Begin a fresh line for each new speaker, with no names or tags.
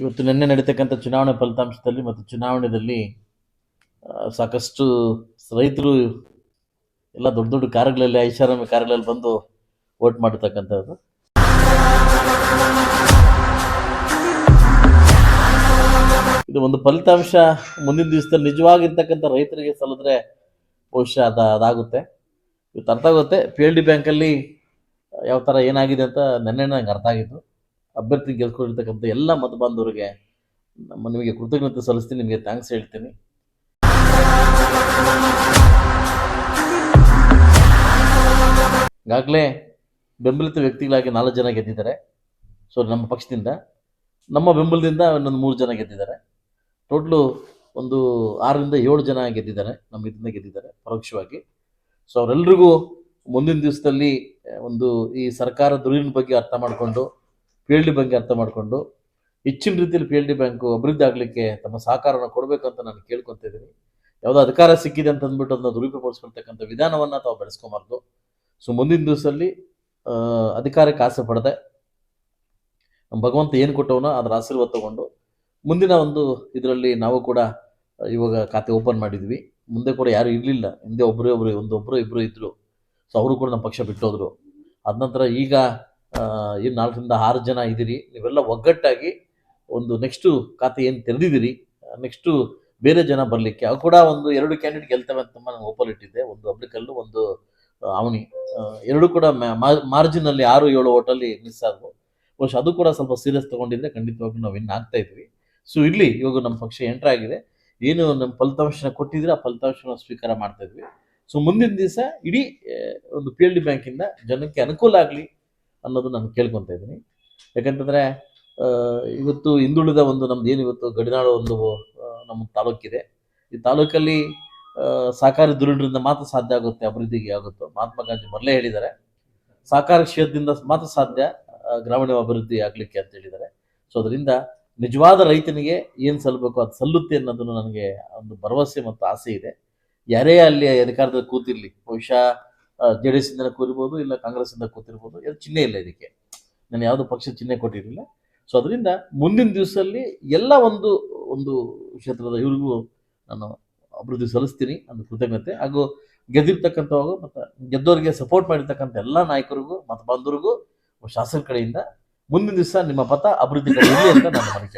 ಇವತ್ತು ನಿನ್ನೆ ನಡೀತಕ್ಕಂಥ ಚುನಾವಣೆ ಫಲಿತಾಂಶದಲ್ಲಿ ಮತ್ತು ಚುನಾವಣೆಯಲ್ಲಿ ಸಾಕಷ್ಟು ರೈತರು ಎಲ್ಲ ದೊಡ್ಡ ದೊಡ್ಡ ಕಾರ್ಯಗಳಲ್ಲಿ ಐಷಾರಾಮಿ ಕಾರ್ಗಳಲ್ಲಿ ಬಂದು ವೋಟ್ ಮಾಡತಕ್ಕಂಥದ್ದು ಇದು ಒಂದು ಫಲಿತಾಂಶ. ಮುಂದಿನ ದಿವಸದಲ್ಲಿ ನಿಜವಾಗಿರ್ತಕ್ಕಂಥ ರೈತರಿಗೆ ಸಲ್ಲಿದ್ರೆ ಬಹುಶಃ ಅದ, ಅದಾಗುತ್ತೆ. ಇವತ್ತು ಅರ್ಥ ಆಗುತ್ತೆ. ಪಿ ಎಲ್ ಡಿ ಬ್ಯಾಂಕಲ್ಲಿ ಯಾವ ಥರ ಏನಾಗಿದೆ ಅಂತ ನೆನ್ನೆ ನಂಗೆ ಅರ್ಥ ಆಗಿತ್ತು ಅಭ್ಯರ್ಥಿ ಗೆಲ್ಕೊಂಡಿರ್ತಕ್ಕಂಥ ಎಲ್ಲ ಮತ ಬಾಂಧವರಿಗೆ ನಮ್ಮ ನಿಮಗೆ ಕೃತಜ್ಞತೆ ಸಲ್ಲಿಸ್ತೀನಿ, ನಿಮಗೆ ಥ್ಯಾಂಕ್ಸ್ ಹೇಳ್ತೀನಿ. ಈಗಾಗಲೇ ಬೆಂಬಲಿತ ವ್ಯಕ್ತಿಗಳಾಗಿ ನಾಲ್ಕು ಜನ ಗೆದ್ದಿದ್ದಾರೆ. ಸೊ ನಮ್ಮ ಪಕ್ಷದಿಂದ. ನಮ್ಮ ಬೆಂಬಲದಿಂದ ಇನ್ನೊಂದು ಮೂರು ಜನ ಗೆದ್ದಿದ್ದಾರೆ. ಟೋಟ್ಲು ಒಂದು ಆರರಿಂದ ಏಳು ಜನ ಗೆದ್ದಿದ್ದಾರೆ, ನಮ್ಮ ಇದರಿಂದ ಗೆದ್ದಿದ್ದಾರೆ ಪರೋಕ್ಷವಾಗಿ. ಸೊ ಅವರೆಲ್ಲರಿಗೂ ಮುಂದಿನ ದಿವಸದಲ್ಲಿ ಒಂದು ಈ ಸರ್ಕಾರ ದುರಿನ ಬಗ್ಗೆ ಅರ್ಥ ಮಾಡಿಕೊಂಡು ಪಿ ಎಲ್ ಡಿ ಬಗ್ಗೆ ಅರ್ಥ ಮಾಡಿಕೊಂಡು ಹೆಚ್ಚಿನ ರೀತಿಯಲ್ಲಿ ಪಿ ಎಲ್ ಡಿ ಬ್ಯಾಂಕು ಅಭಿವೃದ್ಧಿ ಆಗಲಿಕ್ಕೆ ತಮ್ಮ ಸಹಕಾರನ ಅಂತ ನಾನು ಕೇಳ್ಕೊತಿದ್ದೀನಿ ಯಾವುದೋ ಅಧಿಕಾರ ಸಿಕ್ಕಿದೆ ಅಂತ ಅಂದ್ಬಿಟ್ಟು ಅದನ್ನ ದುರುಪಯೋಗಪಡಿಸ್ಕೊಳ್ತಕ್ಕಂಥ ವಿಧಾನವನ್ನು ತಾವು ಬೆಳೆಸ್ಕೊಬಾರ್ದು. ಸೊ ಮುಂದಿನ ದಿವಸದಲ್ಲಿ ಅಧಿಕಾರಕ್ಕೆ ಆಸೆ ಪಡದೆ ಭಗವಂತ ಏನು ಕೊಟ್ಟವನೋ ಅದರ ಆಶೀರ್ವಾದ ತಗೊಂಡು ಮುಂದಿನ ಒಂದು ಇದರಲ್ಲಿ ನಾವು ಕೂಡ, ಇವಾಗ ಖಾತೆ ಓಪನ್ ಮಾಡಿದ್ವಿ. ಮುಂದೆ ಕೂಡ ಯಾರು ಇರಲಿಲ್ಲ. ಹಿಂದೆ ಒಬ್ಬರೇ ಒಬ್ಬರು ಒಂದು ಒಬ್ಬರು ಇಬ್ಬರು ಇದ್ರು. ಸೊ ಅವರು ಕೂಡ ನಮ್ಮ ಪಕ್ಷ ಬಿಟ್ಟೋದ್ರು. ಅದ ನಂತರ ಈಗ ಏನು ನಾಲ್ಕರಿಂದ ಆರು ಜನ ಇದ್ದೀರಿ, ನೀವೆಲ್ಲ ಒಗ್ಗಟ್ಟಾಗಿ ಒಂದು ನೆಕ್ಸ್ಟು ಖಾತೆ ಏನು ತೆರೆದಿದ್ದೀರಿ ನೆಕ್ಸ್ಟು ಬೇರೆ ಜನ ಬರಲಿಕ್ಕೆ, ಅವು ಕೂಡ ಒಂದು ಎರಡು ಕ್ಯಾಂಡಿಡೇಟ್ ಗೆಲ್ತವೆ ಅಂತ ನಾನು ಇಟ್ಟಿದ್ದೆ, ಒಂದು ಅಬ್ಲಿಕಲ್ಲು, ಒಂದು ಅವನಿ. ಎರಡು ಕೂಡ ಮಾರ್ಜಿನಲ್ಲಿ ಆರು ಏಳು ಓಟಲ್ಲಿ ಮಿಸ್ ಆದವು. ಬಹುಶಃ ಅದು ಕೂಡ ಸ್ವಲ್ಪ ಸೀರಿಯಸ್ ತಗೊಂಡಿದ್ರೆ ಖಂಡಿತವಾಗ್ಲೂ ನಾವು ವಿನ್ ಆಗ್ತಾ ಇದ್ವಿ. ಸೊ ಇಲ್ಲಿ ಇವಾಗ ನಮ್ಮ ಪಕ್ಷ ಎಂಟರ್ ಆಗಿದೆ. ಏನು ನಮ್ಮ ಫಲಿತಾಂಶನ ಕೊಟ್ಟಿದ್ರೆ ಆ ಫಲಿತಾಂಶನ ಸ್ವೀಕಾರ ಮಾಡ್ತಾ ಇದ್ವಿ. ಸೊ ಮುಂದಿನ ದಿವಸ ಇಡೀ ಒಂದು ಪಿ ಎಲ್ ಡಿ ಬ್ಯಾಂಕಿಂದ ಜನಕ್ಕೆ ಅನುಕೂಲ ಆಗಲಿ ಅನ್ನೋದು ನಾನು ಕೇಳ್ಕೊತಾ ಇದ್ದೀನಿ. ಯಾಕಂತಂದರೆ ಇವತ್ತು ಹಿಂದುಳಿದ ಒಂದು ನಮ್ದು ಏನು ಇವತ್ತು ಗಡಿನಾಡು ಒಂದು ನಮ್ಮ ತಾಲೂಕಿದೆ. ಈ ತಾಲೂಕಲ್ಲಿ ಸಹಕಾರಿ ದುರುಳರಿಂದ ಮಾತ್ರ ಸಾಧ್ಯ ಆಗುತ್ತೆ, ಅಭಿವೃದ್ಧಿಗೆ ಆಗುತ್ತೋ? ಮಹಾತ್ಮ ಗಾಂಧಿ ಮೊದಲೇ ಹೇಳಿದ್ದಾರೆ. ಸಹಕಾರ ಕ್ಷೇತ್ರದಿಂದ ಮಾತ್ರ ಸಾಧ್ಯ ಗ್ರಾಮೀಣ ಅಭಿವೃದ್ಧಿ ಆಗಲಿಕ್ಕೆ ಅಂತ ಹೇಳಿದ್ದಾರೆ. ಸೊ ಅದರಿಂದ ನಿಜವಾದ ರೈತನಿಗೆ ಏನು ಸಲ್ಲಬೇಕು, ಅದು ಸಲ್ಲುತ್ತೆ ಅನ್ನೋದನ್ನು ನನಗೆ ಒಂದು ಭರವಸೆ ಮತ್ತು ಆಸೆ ಇದೆ. ಯಾರೇ ಅಲ್ಲಿ ಅಧಿಕಾರದಲ್ಲಿ ಕೂತಿರ್ಲಿ, ಬಹುಶಃ ಜೆ ಡಿ ಎಸ್ ಇಂದ ಕೂರಿರ್ಬೋದು ಇಲ್ಲ ಕಾಂಗ್ರೆಸ್ ಇಂದ ಕೂತಿರ್ಬೋದು, ಇದು ಚಿಹ್ನೆ ಇಲ್ಲ ಇದಕ್ಕೆ. ನಾನು ಯಾವುದು ಪಕ್ಷ ಚಿಹ್ನೆ ಕೊಟ್ಟಿರಲಿಲ್ಲ. ಸೊ ಅದರಿಂದ ಮುಂದಿನ ದಿವಸದಲ್ಲಿ ಎಲ್ಲ ಒಂದು ಒಂದು ಕ್ಷೇತ್ರದ ಇವ್ರಿಗೂ ನಾನು ಅಭಿವೃದ್ಧಿ ಸಲ್ಲಿಸ್ತೀನಿ ಅಂದ್ರೆ ಕೃತಜ್ಞತೆ. ಹಾಗೂ ಗೆದ್ದಿರ್ತಕ್ಕಂಥವಾಗ ಮತ್ತು ಗೆದ್ದವರಿಗೆ ಸಪೋರ್ಟ್ ಮಾಡಿರ್ತಕ್ಕಂಥ ಎಲ್ಲ ನಾಯಕರಿಗೂ ಮತ್ತು ಬಂಧುರಿಗೂ ಶಾಸಕ ಕಡೆಯಿಂದ ಮುಂದಿನ ದಿವಸ ನಿಮ್ಮ ಪಥ ಅಭಿವೃದ್ಧಿ ಕಡೆ ಅಂತ ನಾನು ಮನವಿ